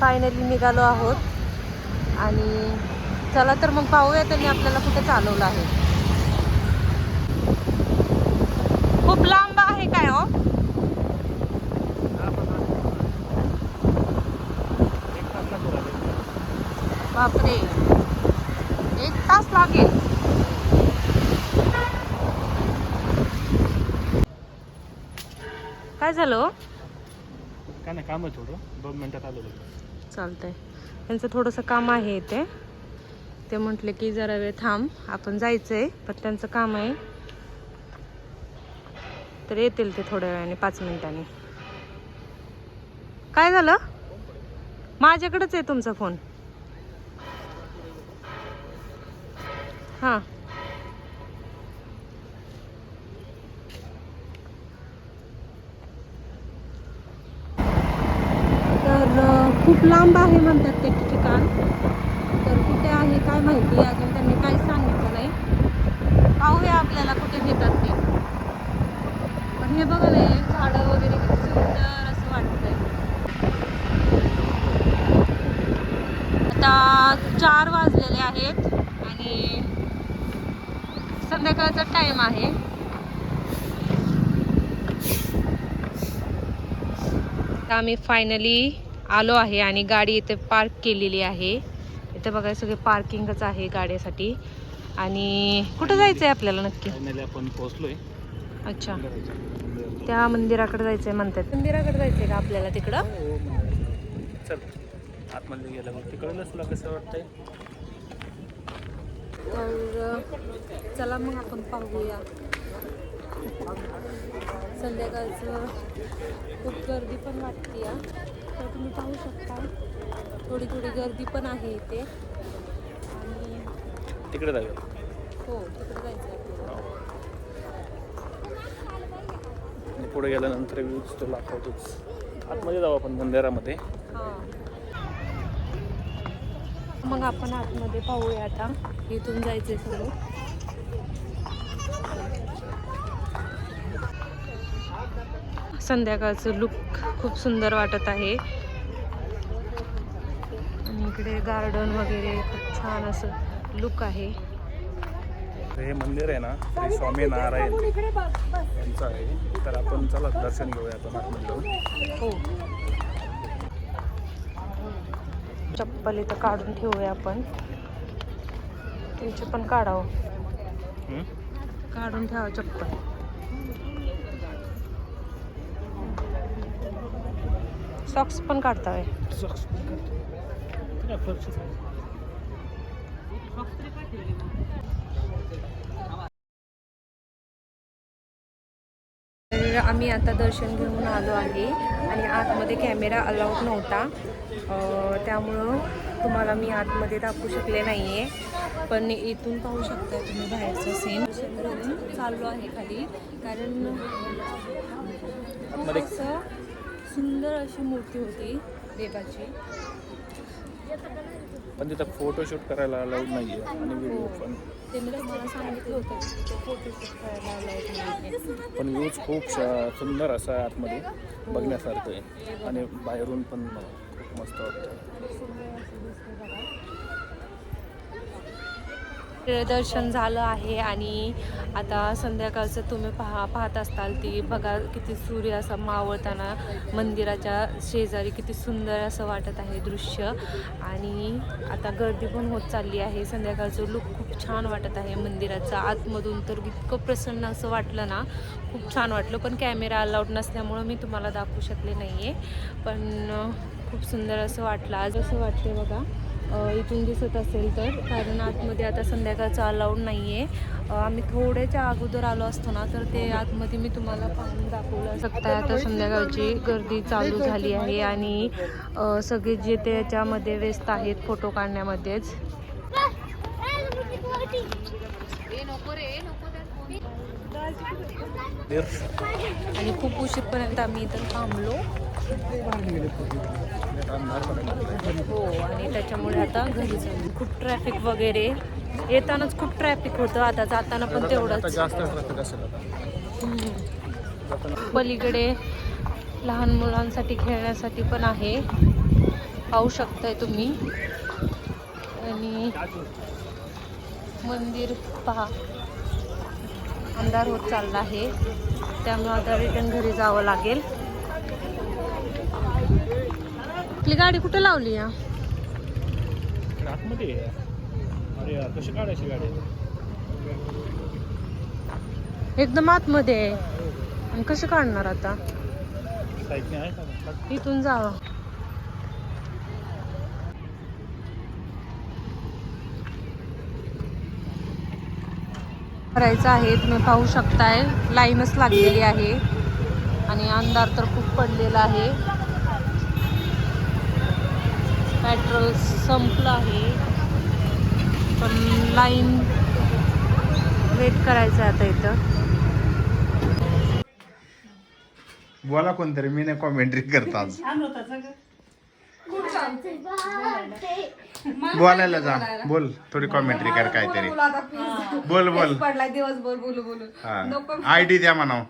Finally निघालो आहोत. आणि चला तर मग पाहूया त्यांनी आपल्याला कुठे चालवलं आहे. खूप लांब आहे काय हो? बापरे. एक तास लागेल. काय झालं हो? काय नाही काम थोडं. दोन मिनिटात आलो चालतंय. त्यांचं थोडंसं काम आहे इथे. ते म्हटले की जरा वेळ थांब आपण जायचंय पण त्यांचं काम आहे. तर येतील ते थोड्या वेळाने पाच मिनिटांनी. काय झालं? माझ्याकडेच आहे तुमचा फोन. हां तर अ, खूप लांब आहे म्हणतात ते ठिकाण. तर कुठे आहे काय माहिती अजून त्यांनी काय सांगितलं नाही. पाहूया आपल्याला कुठे घेतात ते. पण हे बघा ना झाडं वगैरे किती सुंदर असं वाटतंय. आता चार वाजलेले आहेत आणि संध्याकाळचा टाइम आहे. आता आम्ही फायनली आलो आहे आणि गाडी इथे पार्क केलेली आहे. इथे बघा सगळे पार्किंगच आहे गाड्यासाठी. आणि कुठं जायचं आहे आपल्याला नक्की? आपण पोहोचलोय. अच्छा. त्या मंदिराकडे जायचंय म्हणतात. मंदिराकडे जायचंय का आपल्याला तिकडं? हो, मग. चल आतमध्ये गेल्यावर तुला कसं वाटतंय? तर चला मग आपण पाहूया. संध्याकाळचं खूप गर्दी पण वाटते या तर तुम्ही पाहू शकता. थोडी थोडी गर्दी पण आहे इथे. आणि तिकडे जाऊया हो तिकडे जायचं पुढे गेल्यानंतर व्ह्यूज तो दाखवतोच आतमध्ये जाऊ आपण मंदिरामध्ये मग आपण आतमध्ये पाहूया आता. इथून जायचंय सगळं संध्याकाळचं लुक खूप सुंदर वाटत आहे. आणि इकडे गार्डन वगैरे खूप छान असं लुक आहे. हे मंदिर आहे ना श्री स्वामी नारायण यांचं आहे. तर आपण चला दर्शन घेऊया आपण आतमध्ये हो. चप्पल इथं काढून ठेवूया आपण. तुमची पण काढावं? काढून ठेवा चप्पल. सॉक्स पण. तर आम्ही आता दर्शन घेऊन आलो आहे आणि आतमध्ये कॅमेरा अलाउड नव्हता. त्यामुळं तुम्हाला मी आतमध्ये दाखवू शकले नाही आहे पण इथून पाहू शकता तुम्ही बाहेरचं सीन चाललो आहे खाली. कारण असं सुंदर अशी मूर्ती होती देवाची. पण तिथं फोटोशूट करायला अलाउड नाही आहे आणि व्हिडिओ पण. त्यांनी तुम्हाला सांगितलं होतं की तिथे फोटोशूट करायला अलाउड नाही आहे पण व्ह्यूज खूप सुंदर असं आतमध्ये बघण्यासारखं आहे. आणि बाहेरून पण खूप मस्त वाटतं. दर्शन झालं आहे आणि आता संध्याकाळचं तुम्ही पहा पाहत असताल ती बघा किती सूर्य असा मावळताना मंदिराच्या शेजारी किती सुंदर असं वाटत आहे दृश्य. आणि आता गर्दी पण होत चालली आहे. संध्याकाळचं लुक खूप छान वाटत आहे मंदिराचं. आतमधून तर इतकं प्रसन्न असं वाटलं ना खूप छान वाटलं. पण कॅमेरा अलाउड नसल्यामुळं मी तुम्हाला दाखवू शकले नाही आहे पण खूप सुंदर असं वाटलं. आज असं वाटते बघा इथून दिसत असेल तर. कारण आतमध्ये आता संध्याकाळचं अलाउड नाही आहे आम्ही थोड्याच्या अगोदर आलो असतो ना तर ते आतमध्ये मी तुम्हाला पाहून दाखवलं शकता आता संध्याकाळची गर्दी चालू झाली आहे आणि सगळे जे त्याच्यामध्ये व्यस्त आहेत फोटो काढण्यामध्येच. आणि खूप उशीरपर्यंत आम्ही इथं थांबलो. हो आणि त्याच्यामुळे आता घरी चाललो खूप ट्रॅफिक वगैरे. येतानाच खूप ट्रॅफिक होतं आता जाताना पण तेवढंच. पलीकडे लहान मुलांसाठी खेळण्यासाठी पण आहे. पाहू शकताय तुम्ही. आणि मंदिर पहा. अंधार होत चालला आहे. त्यामुळे आता रिटर्न घरी जावं लागेल. आपली गाडी कुठं लावली या? आतमध्ये. अरे कशी काढायची गाडी? एकदम आतमध्ये आहे. आणि कसं काढणार आता? इथून जावं. करायचं आहे तुम्ही पाहू शकताय. लाईनच लागलेली आहे. आणि अंधार तर खूप पडलेला आहे. पेट्रोल संपलं आहे. पण लाईन वेट करायचं आहे आता इथं. बोला कोणतरी मी नाही कॉमेंट्री करत बोलायला जा. बोल थोडी कॉमेंट्री कर काहीतरी. बोल बोल पडलाय दिवसभर बोलू बोलू. नको. आय डी द्या म्हणाव.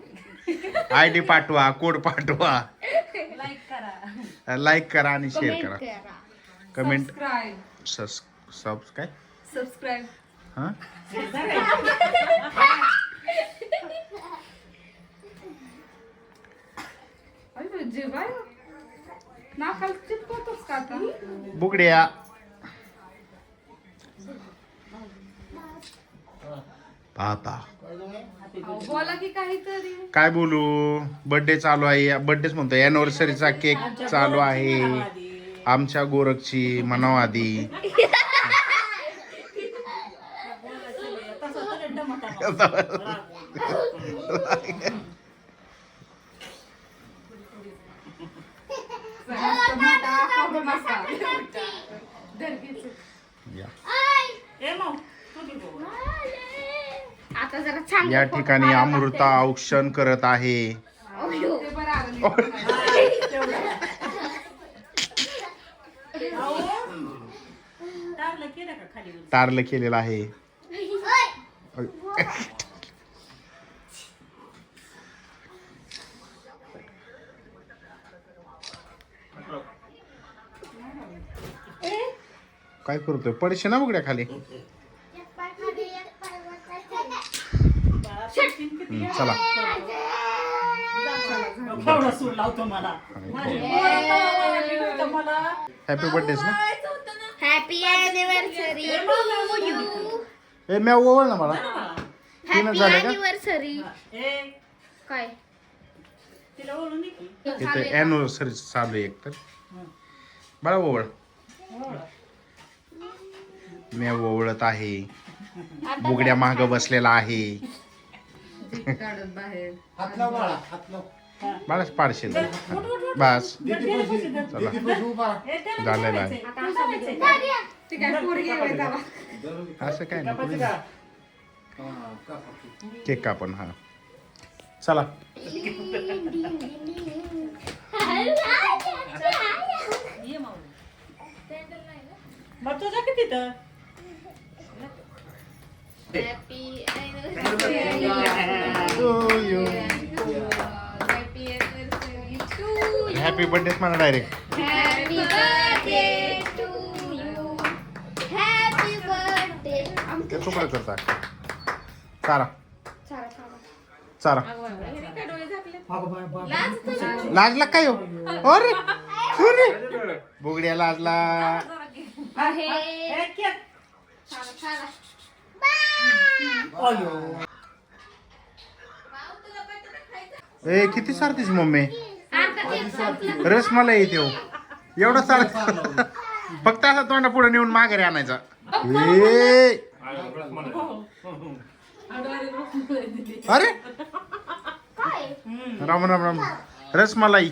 आय डी पाठवा कोड पाठवा. लाईक करा. आणि शेअर करा. कमेंट सबस्क्राईब सब काय? सबस्क्राईब हा अरे जेवाय? नाकाला चिपकवतोस का आता? बुगड्या. पाहता. अहो, बोला की काहीतरी. काय बोलू? बर्थडे चालू आहे. बर्थडेच म्हणतो अॅनिव्हर्सरीचा केक चालू आहे. आमच्या गोरखची छान या ठिकाणी अमृता औक्षण करत आहे ते बरं आलं नाही. टारलं केलेलं आहे. काय करतोय? पडशे ना बुगड्या खाली. चला. हॅपी बर्थडेच ना. हॅपी अॅनिव्हर्सरी ए म्या ओवळ ना मला. हॅपी झाले का? अॅनिव्हर्सरी काय? इथे अॅनिव्हर्सरी चालू आहे एक तर. बाळा ओवळ. म्या ओवळत आहे. बुगड्या माग बसलेला आहे. काढत बाहेर. बाळाच पाडशे बस चला झालेलं आहे ती काय पोरगी आहे होय तेव्हा. असं काय नाही केक कापून हा चला हॅपी हॅपी हॅपी बर्थडे म्हणा direct happy birthday to you happy birthday ते तुकडं करता चारा. चारा लाजला काय हो? अरे अरे बुगड्या लाजला. ए किती सारतीस मम्मी. रस मला येते हो. एवढं चालत फक्त असा तोंडा पुढे नेऊन माघारी आणायचा. अरे! राम राम राम. रसमलाई